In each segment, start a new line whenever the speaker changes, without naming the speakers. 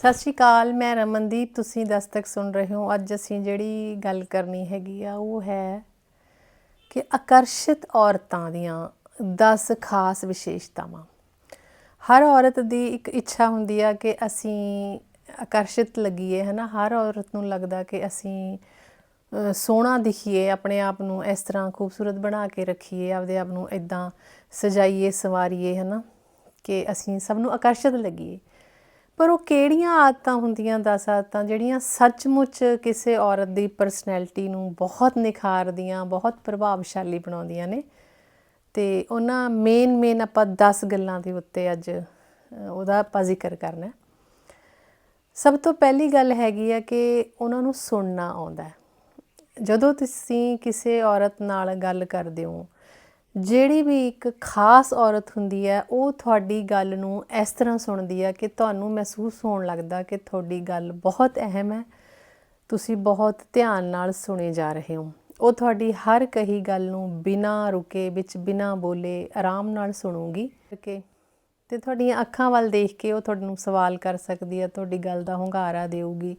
ਸਤਿ ਸ਼੍ਰੀ ਅਕਾਲ, ਮੈਂ ਰਮਨਦੀਪ, ਤੁਸੀਂ ਦਸਤਕ ਸੁਣ ਰਹੇ ਹੋ। ਅੱਜ ਅਸੀਂ ਜਿਹੜੀ ਗੱਲ ਕਰਨੀ ਹੈਗੀ ਆ, ਉਹ ਹੈ ਕਿ ਆਕਰਸ਼ਿਤ ਔਰਤਾਂ ਦੀਆਂ 10 ਖਾਸ ਵਿਸ਼ੇਸ਼ਤਾਵਾਂ। ਹਰ ਔਰਤ ਦੀ ਇੱਕ ਇੱਛਾ ਹੁੰਦੀ ਆ ਕਿ ਅਸੀਂ ਆਕਰਸ਼ਿਤ ਲੱਗੀਏ, ਹਨਾ? ਹਰ ਔਰਤ ਨੂੰ ਲੱਗਦਾ ਕਿ ਅਸੀਂ ਸੋਹਣਾ ਦਿਖੀਏ, ਆਪਣੇ ਆਪ ਨੂੰ ਇਸ ਤਰ੍ਹਾਂ ਖੂਬਸੂਰਤ ਬਣਾ ਕੇ ਰੱਖੀਏ, ਆਪਦੇ ਆਪ ਨੂੰ ਇਦਾਂ ਸਜਾਈਏ, ਸਵਾਰੀਏ, ਹਨਾ? ਕਿ ਅਸੀਂ ਸਭ ਨੂੰ ਆਕਰਸ਼ਿਤ ਲੱਗੀਏ। ਪਰ ਉਹ ਕਿਹੜੀਆਂ ਆਦਤਾਂ ਹੁੰਦੀਆਂ ਦਸ ਆਦਤਾਂ ਜਿਹੜੀਆਂ ਸੱਚਮੁੱਚ ਕਿਸੇ ਔਰਤ ਦੀ ਪਰਸਨੈਲਿਟੀ ਨੂੰ ਬਹੁਤ ਨਿਖਾਰਦੀਆਂ, ਬਹੁਤ ਪ੍ਰਭਾਵਸ਼ਾਲੀ ਬਣਾਉਂਦੀਆਂ ਨੇ? ਤੇ ਉਹਨਾਂ ਮੇਨ ਮੇਨ ਆਪਾਂ 10 ਗੱਲਾਂ ਦੇ ਉੱਤੇ ਅੱਜ ਉਹਦਾ ਆਪਾਂ ਜ਼ਿਕਰ ਕਰਨਾ ਸਭ ਤੋਂ ਪਹਿਲੀ ਗੱਲ ਹੈਗੀ ਆ ਕਿ ਉਹਨਾਂ ਨੂੰ ਸੁਣਨਾ ਆਉਂਦਾ ਜਦੋਂ ਤੁਸੀਂ ਕਿਸੇ ਔਰਤ ਨਾਲ ਗੱਲ ਕਰਦੇ ਹੋ ਜਿਹੜੀ ਵੀ ਇੱਕ ਖਾਸ ਔਰਤ ਹੁੰਦੀ ਹੈ, ਉਹ ਤੁਹਾਡੀ ਗੱਲ ਨੂੰ ਇਸ ਤਰ੍ਹਾਂ ਸੁਣਦੀ ਹੈ ਕਿ ਤੁਹਾਨੂੰ ਮਹਿਸੂਸ ਹੋਣ ਲੱਗਦਾ ਕਿ ਤੁਹਾਡੀ ਗੱਲ ਬਹੁਤ ਅਹਿਮ ਹੈ। ਤੁਸੀਂ ਬਹੁਤ ਧਿਆਨ ਨਾਲ ਸੁਣੇ ਜਾ ਰਹੇ ਹੋ। ਉਹ ਤੁਹਾਡੀ ਹਰ ਕਹੀ ਗੱਲ ਨੂੰ ਬਿਨਾਂ ਰੁਕੇ, ਵਿੱਚ ਬਿਨਾਂ ਬੋਲੇ ਆਰਾਮ ਨਾਲ ਸੁਣੂਗੀ। ਕਿ ਤੇ ਤੁਹਾਡੀਆਂ ਅੱਖਾਂ ਵੱਲ ਦੇਖ ਕੇ ਉਹ ਤੁਹਾਨੂੰ ਸਵਾਲ ਕਰ ਸਕਦੀ ਹੈ, ਤੁਹਾਡੀ ਗੱਲ ਦਾ ਹੁੰਗਾਰਾ ਦੇਊਗੀ।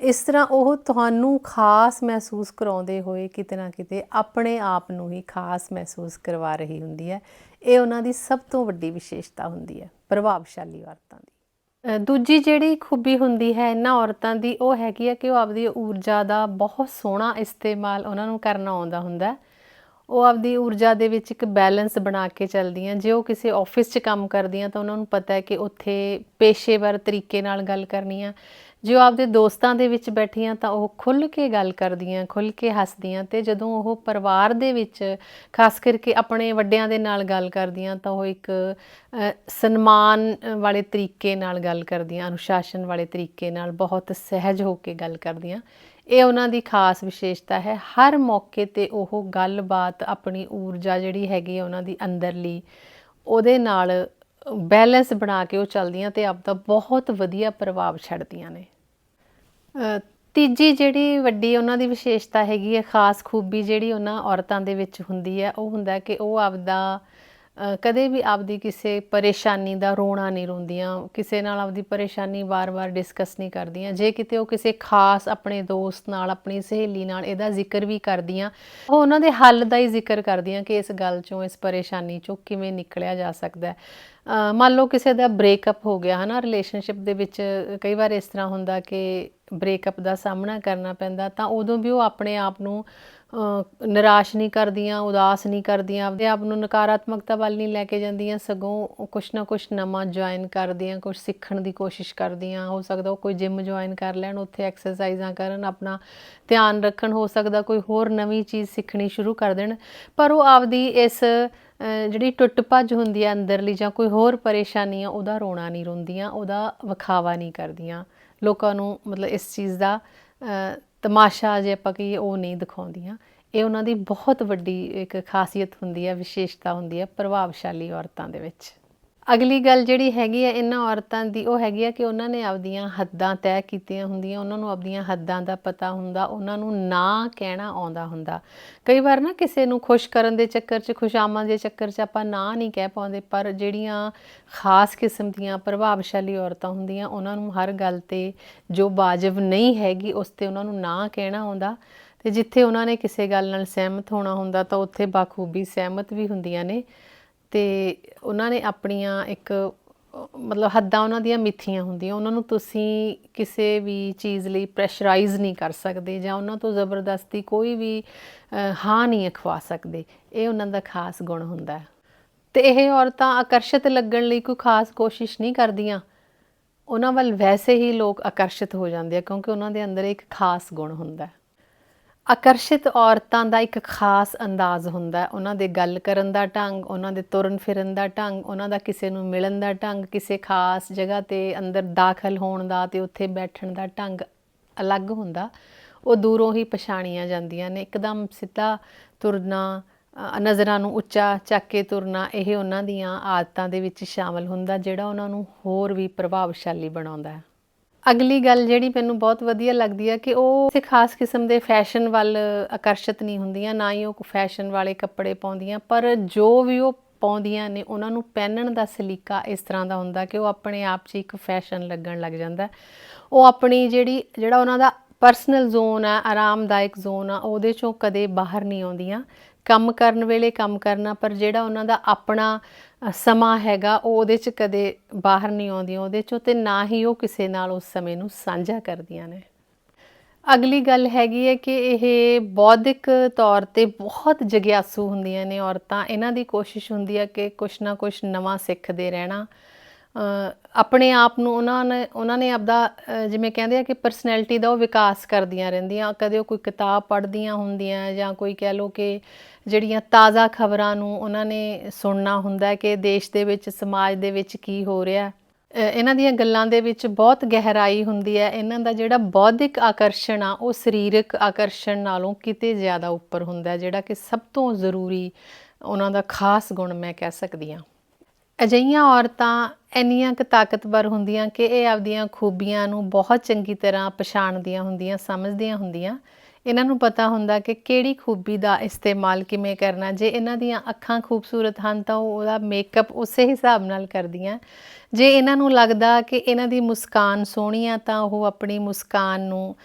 ਇਸ ਤਰ੍ਹਾਂ ਉਹ ਤੁਹਾਨੂੰ ਖਾਸ ਮਹਿਸੂਸ ਕਰਾਉਂਦੇ ਹੋਏ ਕਿਤੇ ਨਾ ਕਿਤੇ ਆਪਣੇ ਆਪ ਨੂੰ ਹੀ ਖਾਸ ਮਹਿਸੂਸ ਕਰਵਾ ਰਹੀ ਹੁੰਦੀ ਹੈ। ਇਹ ਉਹਨਾਂ ਦੀ ਸਭ ਤੋਂ ਵੱਡੀ ਵਿਸ਼ੇਸ਼ਤਾ ਹੁੰਦੀ ਹੈ, ਪ੍ਰਭਾਵਸ਼ਾਲੀ ਔਰਤਾਂ ਦੀ। ਦੂਜੀ ਜਿਹੜੀ ਖੂਬੀ ਹੁੰਦੀ ਹੈ ਇਹਨਾਂ ਔਰਤਾਂ ਦੀ ਉਹ ਹੈਗੀ ਹੈ ਕਿ ਉਹ ਆਪਦੀ ਊਰਜਾ ਦਾ ਬਹੁਤ ਸੋਹਣਾ ਇਸਤੇਮਾਲ ਉਹਨਾਂ ਨੂੰ ਕਰਨਾ ਆਉਂਦਾ ਹੁੰਦਾ ਹੈ। ਉਹ ਆਪਦੀ ਊਰਜਾ ਦੇ ਵਿੱਚ ਇੱਕ ਬੈਲੈਂਸ ਬਣਾ ਕੇ ਚੱਲਦੀਆਂ, ਜੇ ਉਹ ਕਿਸੇ ਆਫਿਸ 'ਚ ਕੰਮ ਕਰਦੀਆਂ ਤਾਂ ਉਹਨਾਂ ਨੂੰ ਪਤਾ ਹੈ ਕਿ ਉੱਥੇ ਪੇਸ਼ੇਵਰ ਤਰੀਕੇ ਨਾਲ ਗੱਲ ਕਰਨੀ ਆ। ਜੇ ਉਹ ਆਪਦੇ ਦੋਸਤਾਂ ਦੇ ਵਿੱਚ ਬੈਠੀਆਂ ਤਾਂ ਉਹ ਖੁੱਲ੍ਹ ਕੇ ਗੱਲ ਕਰਦੀਆਂ, ਖੁੱਲ੍ਹ ਕੇ ਹੱਸਦੀਆਂ ਤੇ ਜਦੋਂ ਉਹ ਪਰਿਵਾਰ ਦੇ ਵਿੱਚ ਖਾਸ ਕਰਕੇ ਆਪਣੇ ਵੱਡਿਆਂ ਦੇ ਨਾਲ ਗੱਲ ਕਰਦੀਆਂ ਤਾਂ ਉਹ ਇੱਕ ਸਨਮਾਨ ਵਾਲੇ ਤਰੀਕੇ ਨਾਲ ਗੱਲ ਕਰਦੀਆਂ, ਅਨੁਸ਼ਾਸਨ ਵਾਲੇ ਤਰੀਕੇ ਨਾਲ ਬਹੁਤ ਸਹਿਜ ਹੋ ਕੇ ਗੱਲ ਕਰਦੀਆਂ। ਇਹ ਉਹਨਾਂ ਦੀ ਖਾਸ ਵਿਸ਼ੇਸ਼ਤਾ ਹੈ। ਹਰ ਮੌਕੇ ਤੇ ਉਹ ਗੱਲਬਾਤ, ਆਪਣੀ ਊਰਜਾ ਜਿਹੜੀ ਹੈਗੀ ਹੈ ਉਹਨਾਂ ਦੀ ਅੰਦਰਲੀ, ਉਹਦੇ ਨਾਲ ਬੈਲੈਂਸ ਬਣਾ ਕੇ ਉਹ ਚੱਲਦੀਆਂ ਤੇ ਆਪ ਦਾ ਬਹੁਤ ਵਧੀਆ ਪ੍ਰਭਾਵ ਛੱਡਦੀਆਂ ਨੇ। ਤੀਜੀ ਜਿਹੜੀ ਵੱਡੀ ਉਹਨਾਂ ਦੀ ਵਿਸ਼ੇਸ਼ਤਾ ਹੈਗੀ ਹੈ ਖਾਸ ਖੂਬੀ ਜਿਹੜੀ ਉਹਨਾਂ ਔਰਤਾਂ ਦੇ ਵਿੱਚ ਹੁੰਦੀ ਹੈ ਉਹ ਹੁੰਦਾ ਕਿ ਉਹ ਆਪਦਾ ਅ, ਕਦੇ ਵੀ ਆਪਦੀ ਕਿਸੇ ਪਰੇਸ਼ਾਨੀ ਦਾ ਰੋਣਾ ਨਹੀਂ ਰੋਂਦੀਆਂ, ਕਿਸੇ ਨਾਲ ਆਪਦੀ ਪਰੇਸ਼ਾਨੀ ਵਾਰ-ਵਾਰ ਡਿਸਕਸ ਨਹੀਂ ਕਰਦੀਆਂ। ਜੇ ਕਿਤੇ ਉਹ ਕਿਸੇ ਖਾਸ ਆਪਣੇ ਦੋਸਤ ਨਾਲ, ਆਪਣੀ ਸਹੇਲੀ ਨਾਲ ਇਹਦਾ ਜ਼ਿਕਰ ਵੀ ਕਰਦੀਆਂ, ਉਹ ਉਹਨਾਂ ਦੇ ਹੱਲ ਦਾ ਹੀ ਜ਼ਿਕਰ ਕਰਦੀਆਂ ਕਿ ਇਸ ਗੱਲ ਚੋਂ, ਇਸ ਪਰੇਸ਼ਾਨੀ ਚੋਂ ਕਿਵੇਂ ਨਿਕਲਿਆ ਜਾ ਸਕਦਾ ਹੈ। ਮੰਨ ਲਓ ਕਿਸੇ ਦਾ ਬ੍ਰੇਕਅਪ ਹੋ ਗਿਆ, ਹਨਾ ਰਿਲੇਸ਼ਨਸ਼ਿਪ ਦੇ ਵਿੱਚ ਕਈ ਵਾਰ ਇਸ ਤਰ੍ਹਾਂ ਹੁੰਦਾ ਕਿ ਬ੍ਰੇਕਅਪ ਦਾ ਸਾਹਮਣਾ ਕਰਨਾ ਪੈਂਦਾ, ਤਾਂ ਉਦੋਂ ਵੀ ਉਹ ਆਪਣੇ ਆਪ ਨੂੰ ਨਿਰਾਸ਼ ਨਹੀਂ ਕਰਦੀਆਂ, ਉਦਾਸ ਨਹੀਂ ਕਰਦੀਆਂ, ਆਪਦੇ ਆਪ ਨੂੰ ਨਕਾਰਾਤਮਕਤਾ ਵੱਲ ਨਹੀਂ ਲੈ ਕੇ ਜਾਂਦੀਆਂ, ਸਗੋਂ ਕੁਛ ਨਾ ਕੁਛ ਨਵਾਂ ਜੁਆਇਨ ਕਰਦੀਆਂ, ਕੁਛ ਸਿੱਖਣ ਦੀ ਕੋਸ਼ਿਸ਼ ਕਰਦੀਆਂ। ਹੋ ਸਕਦਾ ਉਹ ਕੋਈ ਜਿਮ ਜੁਆਇਨ ਕਰ ਲੈਣ, ਉੱਥੇ ਐਕਸਰਸਾਈਜ਼ਾਂ ਕਰਨ, ਆਪਣਾ ਧਿਆਨ ਰੱਖਣ, ਹੋ ਸਕਦਾ ਕੋਈ ਹੋਰ ਨਵੀਂ ਚੀਜ਼ ਸਿੱਖਣੀ ਸ਼ੁਰੂ ਕਰ ਦੇਣ। ਪਰ ਉਹ ਆਪਦੀ ਇਸ ਜਿਹੜੀ ਟੁੱਟ ਭੱਜ ਹੁੰਦੀ ਹੈ ਅੰਦਰਲੀ ਜਾਂ ਕੋਈ ਹੋਰ ਪਰੇਸ਼ਾਨੀ ਆ, ਉਹਦਾ ਰੋਣਾ ਨਹੀਂ ਰੋਂਦੀਆਂ, ਉਹਦਾ ਵਿਖਾਵਾ ਨਹੀਂ ਕਰਦੀਆਂ। ਲੋਕਾਂ ਨੂੰ ਮਤਲਬ ਇਸ ਚੀਜ਼ ਦਾ ਤਮਾਸ਼ਾ ਜੇ ਆਪਾਂ ਕਹੀਏ, ਉਹ ਨਹੀਂ ਦਿਖਾਉਂਦੀਆਂ। ਇਹ ਉਹਨਾਂ ਦੀ ਬਹੁਤ ਵੱਡੀ ਇੱਕ ਖਾਸੀਅਤ ਹੁੰਦੀ ਹੈ, ਵਿਸ਼ੇਸ਼ਤਾ ਹੁੰਦੀ ਹੈ ਪ੍ਰਭਾਵਸ਼ਾਲੀ ਔਰਤਾਂ ਦੇ ਵਿੱਚ। ਅਗਲੀ ਗੱਲ ਜਿਹੜੀ ਹੈਗੀ ਆ ਇਹਨਾਂ ਔਰਤਾਂ ਦੀ, ਉਹ ਹੈਗੀ ਆ ਕਿ ਉਹਨਾਂ ਨੇ ਆਪਦੀਆਂ ਹੱਦਾਂ ਤੈਅ ਕੀਤੀਆਂ ਹੁੰਦੀਆਂ, ਉਹਨਾਂ ਨੂੰ ਆਪਦੀਆਂ ਹੱਦਾਂ ਦਾ ਪਤਾ ਹੁੰਦਾ, ਉਹਨਾਂ ਨੂੰ ਨਾ ਕਹਿਣਾ ਆਉਂਦਾ ਹੁੰਦਾ। ਕਈ ਵਾਰ ਨਾ ਕਿਸੇ ਨੂੰ ਖੁਸ਼ ਕਰਨ ਦੇ ਚੱਕਰ 'ਚ ਖੁਸ਼ਾਮਾਂ ਦੇ ਚੱਕਰ 'ਚ ਆਪਾਂ ਨਾ ਨਹੀਂ ਕਹਿ ਪਾਉਂਦੇ, ਪਰ ਜਿਹੜੀਆਂ ਖਾਸ ਕਿਸਮ ਦੀਆਂ ਪ੍ਰਭਾਵਸ਼ਾਲੀ ਔਰਤਾਂ ਹੁੰਦੀਆਂ, ਉਹਨਾਂ ਨੂੰ ਹਰ ਗੱਲ ਤੇ ਜੋ ਵਾਜਬ ਨਹੀਂ ਹੈਗੀ, ਉਸ ਤੇ ਉਹਨਾਂ ਨੂੰ ਨਾ ਕਹਿਣਾ ਆਉਂਦਾ। ਤੇ ਜਿੱਥੇ ਉਹਨਾਂ ਨੇ ਕਿਸੇ ਗੱਲ ਨਾਲ ਸਹਿਮਤ ਹੋਣਾ ਹੁੰਦਾ, ਤਾਂ ਉੱਥੇ ਬਾਖੂਬੀ ਸਹਿਮਤ ਵੀ ਹੁੰਦੀਆਂ ਨੇ। ਤੇ ਉਹਨਾਂ ਨੇ ਆਪਣੀਆਂ ਇੱਕ, ਮਤਲਬ ਹੱਦਾਂ ਉਹਨਾਂ ਦੀਆਂ ਮਿੱਥੀਆਂ ਹੁੰਦੀਆਂ। ਉਹਨਾਂ ਨੂੰ ਤੁਸੀਂ ਕਿਸੇ ਵੀ ਚੀਜ਼ ਲਈ ਪ੍ਰੈਸ਼ਰਾਈਜ਼ ਨਹੀਂ ਕਰ ਸਕਦੇ ਜਾਂ ਉਹਨਾਂ ਤੋਂ ਜ਼ਬਰਦਸਤੀ ਕੋਈ ਵੀ ਹਾਂ ਨਹੀਂ ਅਖਵਾ ਸਕਦੇ। ਇਹ ਉਹਨਾਂ ਦਾ ਖਾਸ ਗੁਣ ਹੁੰਦਾ ਹੈ। ਤੇ ਇਹ ਔਰਤਾਂ ਆਕਰਸ਼ਿਤ ਲੱਗਣ ਲਈ ਕੋਈ ਖਾਸ ਕੋਸ਼ਿਸ਼ ਨਹੀਂ ਕਰਦੀਆਂ। ਉਹਨਾਂ ਵੱਲ ਵੈਸੇ ਹੀ ਲੋਕ ਆਕਰਸ਼ਿਤ ਹੋ ਜਾਂਦੇ ਆ ਕਿਉਂਕਿ ਉਹਨਾਂ ਦੇ ਅੰਦਰ ਇੱਕ ਖਾਸ ਗੁਣ ਹੁੰਦਾ ਹੈ। ਆਕਰਸ਼ਿਤ ਔਰਤਾਂ ਦਾ ਇੱਕ ਖਾਸ ਅੰਦਾਜ਼ ਹੁੰਦਾ ਹੈ। ਉਹਨਾਂ ਦੇ ਗੱਲ ਕਰਨ ਦਾ ਢੰਗ, ਉਹਨਾਂ ਦੇ ਤੁਰਨ ਫਿਰਨ ਦਾ ਢੰਗ, ਉਹਨਾਂ ਦਾ ਕਿਸੇ ਨੂੰ ਮਿਲਣ ਦਾ ਢੰਗ, ਕਿਸੇ ਖਾਸ ਜਗ੍ਹਾ ਤੇ ਅੰਦਰ ਦਾਖਲ ਹੋਣ ਦਾ ਤੇ ਉੱਥੇ ਬੈਠਣ ਦਾ ਢੰਗ ਅਲੱਗ ਹੁੰਦਾ। ਉਹ ਦੂਰੋਂ ਹੀ ਪਛਾਣੀਆਂ ਜਾਂਦੀਆਂ ਨੇ। ਇੱਕਦਮ ਸਿੱਧਾ ਤੁਰਨਾ ਨਜ਼ਰਾਂ ਨੂੰ ਉੱਚਾ ਚੱਕ ਕੇ ਤੁਰਨਾ, ਇਹ ਉਹਨਾਂ ਦੀਆਂ ਆਦਤਾਂ ਦੇ ਵਿੱਚ ਸ਼ਾਮਲ ਹੁੰਦਾ ਜਿਹੜਾ ਉਹਨਾਂ ਨੂੰ ਹੋਰ ਵੀ ਪ੍ਰਭਾਵਸ਼ਾਲੀ ਬਣਾਉਂਦਾ ਹੈ। ਅਗਲੀ ਗੱਲ ਜਿਹੜੀ ਮੈਨੂੰ ਬਹੁਤ ਵਧੀਆ ਲੱਗਦੀ ਹੈ ਕਿ ਉਹ ਕਿਸੇ ਖਾਸ ਕਿਸਮ ਦੇ ਫੈਸ਼ਨ ਵੱਲ ਆਕਰਸ਼ਿਤ ਨਹੀਂ ਹੁੰਦੀਆਂ, ਨਾ ਹੀ ਉਹ ਫੈਸ਼ਨ ਵਾਲੇ ਕੱਪੜੇ ਪਾਉਂਦੀਆਂ, ਪਰ ਜੋ ਵੀ ਉਹ ਪਾਉਂਦੀਆਂ ਨੇ, ਉਹਨਾਂ ਨੂੰ ਪਹਿਨਣ ਦਾ ਸਲੀਕਾ ਇਸ ਤਰ੍ਹਾਂ ਦਾ ਹੁੰਦਾ ਕਿ ਉਹ ਆਪਣੇ ਆਪ 'ਚ ਇੱਕ ਫੈਸ਼ਨ ਲੱਗਣ ਲੱਗ ਜਾਂਦਾ। ਉਹ ਆਪਣੀ ਜਿਹੜੀ, ਜਿਹੜਾ ਉਹਨਾਂ ਦਾ ਪਰਸਨਲ ਜ਼ੋਨ ਆ, ਆਰਾਮਦਾਇਕ ਜ਼ੋਨ ਆ, ਉਹਦੇ ਚੋਂ ਕਦੇ ਬਾਹਰ ਨਹੀਂ ਆਉਂਦੀਆਂ। ਕੰਮ ਕਰਨ ਵੇਲੇ ਕੰਮ ਕਰਨਾ, ਪਰ ਜਿਹੜਾ ਉਹਨਾਂ ਦਾ ਆਪਣਾ ਸਮਾਂ ਹੈਗਾ, ਉਹ ਉਹਦੇ 'ਚ ਕਦੇ ਬਾਹਰ ਨਹੀਂ ਆਉਂਦੀਆਂ। ਉਹਦੇ ਚੋਂ ਤੇ ਨਾ ਹੀ ਉਹ ਕਿਸੇ ਨਾਲ ਉਸ ਸਮੇਂ ਨੂੰ ਸਾਂਝਾ ਕਰਦੀਆਂ ਨੇ। ਅਗਲੀ ਗੱਲ ਹੈਗੀ ਹੈ ਕਿ ਇਹ ਬੌਧਿਕ ਤੌਰ ਤੇ ਬਹੁਤ ਜਗਿਆਸੂ ਹੁੰਦੀਆਂ ਨੇ ਔਰਤਾਂ। ਇਹਨਾਂ ਦੀ ਕੋਸ਼ਿਸ਼ ਹੁੰਦੀ ਹੈ ਕਿ ਕੁਛ ਨਾ ਕੁਛ ਨਵਾਂ ਸਿੱਖਦੇ ਰਹਿਣਾ। ਆਪਣੇ ਆਪ ਨੂੰ ਉਹਨਾਂ ਨੇ ਉਹਨਾਂ ਨੇ ਆਪਦਾ ਜਿਵੇਂ ਕਹਿੰਦੇ ਆ ਕਿ ਪਰਸਨੈਲਿਟੀ ਦਾ ਉਹ ਵਿਕਾਸ ਕਰਦੀਆਂ ਰਹਿੰਦੀਆਂ। ਕਦੇ ਉਹ ਕੋਈ ਕਿਤਾਬ ਪੜ੍ਹਦੀਆਂ ਹੁੰਦੀਆਂ ਜਾਂ ਕੋਈ ਕਹਿ ਲਓ ਕਿ ਜਿਹੜੀਆਂ ਤਾਜ਼ਾ ਖਬਰਾਂ ਨੂੰ ਉਹਨਾਂ ਨੇ ਸੁਣਨਾ ਹੁੰਦਾ ਕਿ ਦੇਸ਼ ਦੇ ਵਿੱਚ, ਸਮਾਜ ਦੇ ਵਿੱਚ ਕੀ ਹੋ ਰਿਹਾ। ਇਹਨਾਂ ਦੀਆਂ ਗੱਲਾਂ ਦੇ ਵਿੱਚ ਬਹੁਤ ਗਹਿਰਾਈ ਹੁੰਦੀ ਹੈ। ਇਹਨਾਂ ਦਾ ਜਿਹੜਾ ਬੌਧਿਕ ਆਕਰਸ਼ਣ ਆ, ਉਹ ਸਰੀਰਕ ਆਕਰਸ਼ਣ ਨਾਲੋਂ ਕਿਤੇ ਜ਼ਿਆਦਾ ਉੱਪਰ ਹੁੰਦਾ ਜਿਹੜਾ ਕਿ ਸਭ ਤੋਂ ਜ਼ਰੂਰੀ ਉਹਨਾਂ ਦਾ ਖਾਸ ਗੁਣ ਮੈਂ ਕਹਿ ਸਕਦੀ ਹਾਂ। ਅਜਿਹੀਆਂ ਔਰਤਾਂ ਇੰਨੀਆਂ ਕੁ ਤਾਕਤਵਰ ਹੁੰਦੀਆਂ ਕਿ ਇਹ ਆਪਦੀਆਂ ਖੂਬੀਆਂ ਨੂੰ ਬਹੁਤ ਚੰਗੀ ਤਰ੍ਹਾਂ ਪਛਾਣਦੀਆਂ ਹੁੰਦੀਆਂ, ਸਮਝਦੀਆਂ ਹੁੰਦੀਆਂ। ਇਹਨਾਂ ਨੂੰ ਪਤਾ ਹੁੰਦਾ ਕਿ ਕਿਹੜੀ ਖੂਬੀ ਦਾ ਇਸਤੇਮਾਲ ਕਿਵੇਂ ਕਰਨਾ, ਜੇ ਇਹਨਾਂ ਦੀਆਂ ਅੱਖਾਂ ਖੂਬਸੂਰਤ ਹਨ ਤਾਂ ਉਹ ਉਹਦਾ ਮੇਕਅਪ ਉਸੇ ਹਿਸਾਬ ਨਾਲ ਕਰਦੀਆਂ। ਜੇ ਇਹਨਾਂ ਨੂੰ ਲੱਗਦਾ ਕਿ ਇਹਨਾਂ ਦੀ ਮੁਸਕਾਨ ਸੋਹਣੀ ਆ ਤਾਂ ਉਹ ਆਪਣੀ ਮੁਸਕਾਨ ਨੂੰ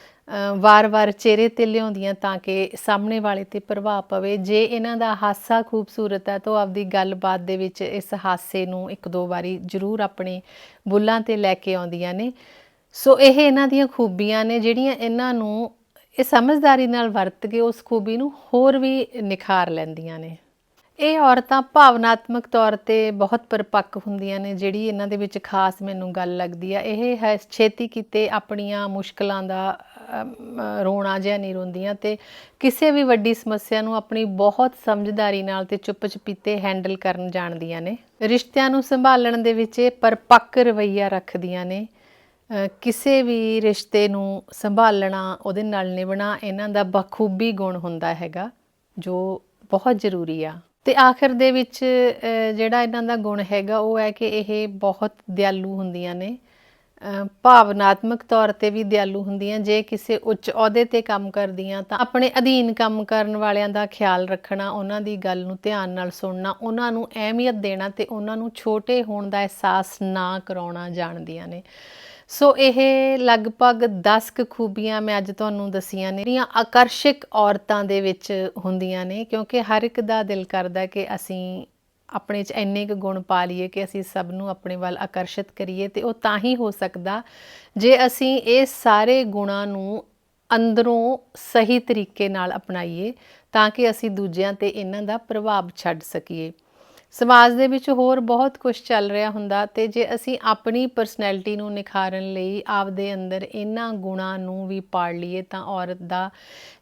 ਵਾਰ-ਵਾਰ ਚਿਹਰੇ ਤੇ ਲਿਆਉਂਦੀਆਂ ਤਾਂ ਕਿ ਸਾਹਮਣੇ ਵਾਲੇ ਤੇ ਪ੍ਰਭਾਵ ਪਵੇ। ਜੇ ਇਹਨਾਂ ਦਾ ਹਾਸਾ ਖੂਬਸੂਰਤ ਹੈ ਤਾਂ ਉਹ ਆਪਦੀ ਗੱਲਬਾਤ ਦੇ ਵਿੱਚ ਇਸ ਹਾਸੇ ਨੂੰ ਇੱਕ ਦੋ ਵਾਰੀ ਜ਼ਰੂਰ ਆਪਣੇ ਬੁੱਲਾਂ ਤੇ ਲੈ ਕੇ ਆਉਂਦੀਆਂ ਨੇ। ਸੋ ਇਹ ਇਹਨਾਂ ਦੀਆਂ ਖੂਬੀਆਂ ਨੇ ਜਿਹੜੀਆਂ ਇਹਨਾਂ ਨੂੰ ਇਹ ਸਮਝਦਾਰੀ ਨਾਲ ਵਰਤ ਕੇ ਉਸ ਖੂਬੀ ਨੂੰ ਹੋਰ ਵੀ ਨਿਖਾਰ ਲੈਂਦੀਆਂ ਨੇ। ਇਹ ਔਰਤਾਂ ਭਾਵਨਾਤਮਕ ਤੌਰ ਤੇ ਬਹੁਤ ਪਰਿਪੱਕ ਹੁੰਦੀਆਂ ਨੇ ਜਿਹੜੀ ਇਹਨਾਂ ਦੇ ਵਿੱਚ ਖਾਸ ਮੈਨੂੰ ਗੱਲ ਲੱਗਦੀ ਆ। ਇਹ ਹੈ ਛੇਤੀ ਕਿਤੇ ਆਪਣੀਆਂ ਮੁਸ਼ਕਲਾਂ ਦਾ ਅਮ, ਰੋਣਾ ਜਿਹਾ ਨਹੀਂ ਰੋਂਦੀਆਂ ਤੇ ਕਿਸੇ ਵੀ ਵੱਡੀ ਸਮੱਸਿਆ ਨੂੰ ਆਪਣੀ ਬਹੁਤ ਸਮਝਦਾਰੀ ਨਾਲ ਤੇ ਚੁੱਪ ਚਪੀਤੇ ਹੈਂਡਲ ਕਰਨ ਜਾਣਦੀਆਂ ਨੇ। ਰਿਸ਼ਤਿਆਂ ਨੂੰ ਸੰਭਾਲਣ ਦੇ ਵਿੱਚ ਇਹ ਪਰਿਪੱਕ ਰਵੱਈਆ ਰੱਖਦੀਆਂ ਨੇ। ਕਿਸੇ ਵੀ ਰਿਸ਼ਤੇ ਨੂੰ ਸੰਭਾਲਣਾ, ਉਹਦੇ ਨਾਲ ਨਿਭਣਾ, ਇਹਨਾਂ ਦਾ ਬਖੂਬੀ ਗੁਣ ਹੁੰਦਾ ਹੈਗਾ, ਜੋ ਬਹੁਤ ਜ਼ਰੂਰੀ ਆ। ਤੇ ਆਖਰ ਦੇ ਵਿੱਚ ਜਿਹੜਾ ਇਹਨਾਂ ਦਾ ਗੁਣ ਹੈਗਾ, ਉਹ ਹੈ ਕਿ ਇਹ ਬਹੁਤ ਦਿਆਲੂ ਹੁੰਦੀਆਂ ਨੇ। ਭਾਵਨਾਤਮਕ ਤੌਰ ਤੇ ਵੀ ਦਿਆਲੂ ਹੁੰਦੀਆਂ। ਜੇ ਕਿਸੇ ਉੱਚ ਅਹੁਦੇ ਤੇ ਕੰਮ ਕਰਦੀਆਂ, ਤਾਂ ਆਪਣੇ ਅਧੀਨ ਕੰਮ ਕਰਨ ਵਾਲਿਆਂ ਦਾ ਖਿਆਲ ਰੱਖਣਾ, ਉਹਨਾਂ ਦੀ ਗੱਲ ਨੂੰ ਧਿਆਨ ਨਾਲ ਸੁਣਨਾ, ਉਹਨਾਂ ਨੂੰ ਅਹਿਮੀਅਤ ਦੇਣਾ ਤੇ ਉਹਨਾਂ ਨੂੰ ਛੋਟੇ ਹੋਣ ਦਾ ਅਹਿਸਾਸ ਨਾ ਕਰਾਉਣਾ ਜਾਣਦੀਆਂ ਨੇ। ਸੋ ਇਹ ਲਗਭਗ 10 ਕੁ ਖੂਬੀਆਂ ਮੈਂ ਅੱਜ ਤੁਹਾਨੂੰ ਦਸੀਆਂ ਨੇ, ਜਿਹੜੀਆਂ ਆਕਰਸ਼ਕ ਔਰਤਾਂ ਦੇ ਵਿੱਚ ਹੁੰਦੀਆਂ ਨੇ, ਕਿਉਂਕਿ ਹਰ ਇੱਕ ਦਾ ਦਿਲ ਕਰਦਾ ਕਿ ਅਸੀਂ ਆਪਣੇ 'ਚ ਇੰਨੇ ਕੁ ਗੁਣ ਪਾ ਲਈਏ ਕਿ ਅਸੀਂ ਸਭ ਨੂੰ ਆਪਣੇ ਵੱਲ ਆਕਰਸ਼ਿਤ ਕਰੀਏ ਤੇ ਉਹ ਤਾਂ ਹੀ ਹੋ ਸਕਦਾ ਜੇ ਅਸੀਂ ਇਹ ਸਾਰੇ ਗੁਣਾਂ ਨੂੰ ਅੰਦਰੋਂ ਸਹੀ ਤਰੀਕੇ ਨਾਲ ਅਪਣਾਈਏ ਤਾਂ ਕਿ ਅਸੀਂ ਦੂਜਿਆਂ ਤੇ ਇਹਨਾਂ ਦਾ ਪ੍ਰਭਾਵ ਛੱਡ ਸਕੀਏ। ਸਮਾਜ ਦੇ ਵਿੱਚ ਹੋਰ ਬਹੁਤ ਕੁਝ ਚੱਲ ਰਿਹਾ ਹੁੰਦਾ ਤੇ ਜੇ ਅਸੀਂ ਆਪਣੀ ਪਰਸਨੈਲਿਟੀ ਨੂੰ ਨਿਖਾਰਨ ਲਈ ਆਪਦੇ ਅੰਦਰ ਇਹਨਾਂ ਗੁਣਾਂ ਨੂੰ ਵੀ ਪਾੜ ਲਈਏ ਤਾਂ ਔਰਤ ਦਾ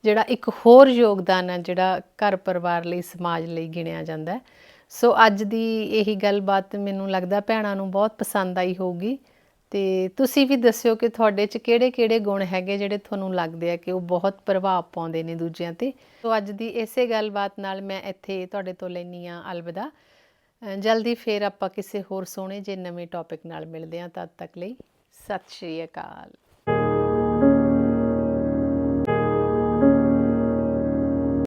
ਜਿਹੜਾ ਇੱਕ ਹੋਰ ਯੋਗਦਾਨ ਹੈ, ਜਿਹੜਾ ਘਰ ਪਰਿਵਾਰ ਲਈ, ਸਮਾਜ ਲਈ ਗਿਣਿਆ ਜਾਂਦਾ ਹੈ। ਸੋ ਅੱਜ ਦੀ ਇਹੀ ਗੱਲਬਾਤ ਮੈਨੂੰ ਲੱਗਦਾ ਭੈਣਾਂ ਨੂੰ ਬਹੁਤ ਪਸੰਦ ਆਈ ਹੋਊਗੀ ਤੇ ਤੁਸੀਂ ਵੀ ਦੱਸਿਓ ਕਿ ਤੁਹਾਡੇ 'ਚ ਕਿਹੜੇ-ਕਿਹੜੇ ਗੁਣ ਹੈਗੇ ਜਿਹੜੇ ਤੁਹਾਨੂੰ ਲੱਗਦੇ ਆ ਕਿ ਉਹ ਬਹੁਤ ਪ੍ਰਭਾਵ ਪਾਉਂਦੇ ਨੇ ਦੂਜਿਆਂ ਤੇ। ਸੋ ਅੱਜ ਦੀ ਇਸੇ ਗੱਲਬਾਤ ਨਾਲ ਮੈਂ ਇੱਥੇ ਤੁਹਾਡੇ ਤੋਂ ਲੈਣੀ ਆ ਅਲਵਿਦਾ। ਜਲਦੀ ਫੇਰ ਆਪਾਂ ਕਿਸੇ ਹੋਰ ਸੋਹਣੇ ਜੇ ਨਵੇਂ ਟੌਪਿਕ ਨਾਲ ਮਿਲਦੇ ਹਾਂ ਤਦ ਤੱਕ ਲਈ ਸਤਿ ਸ਼੍ਰੀ ਅਕਾਲ।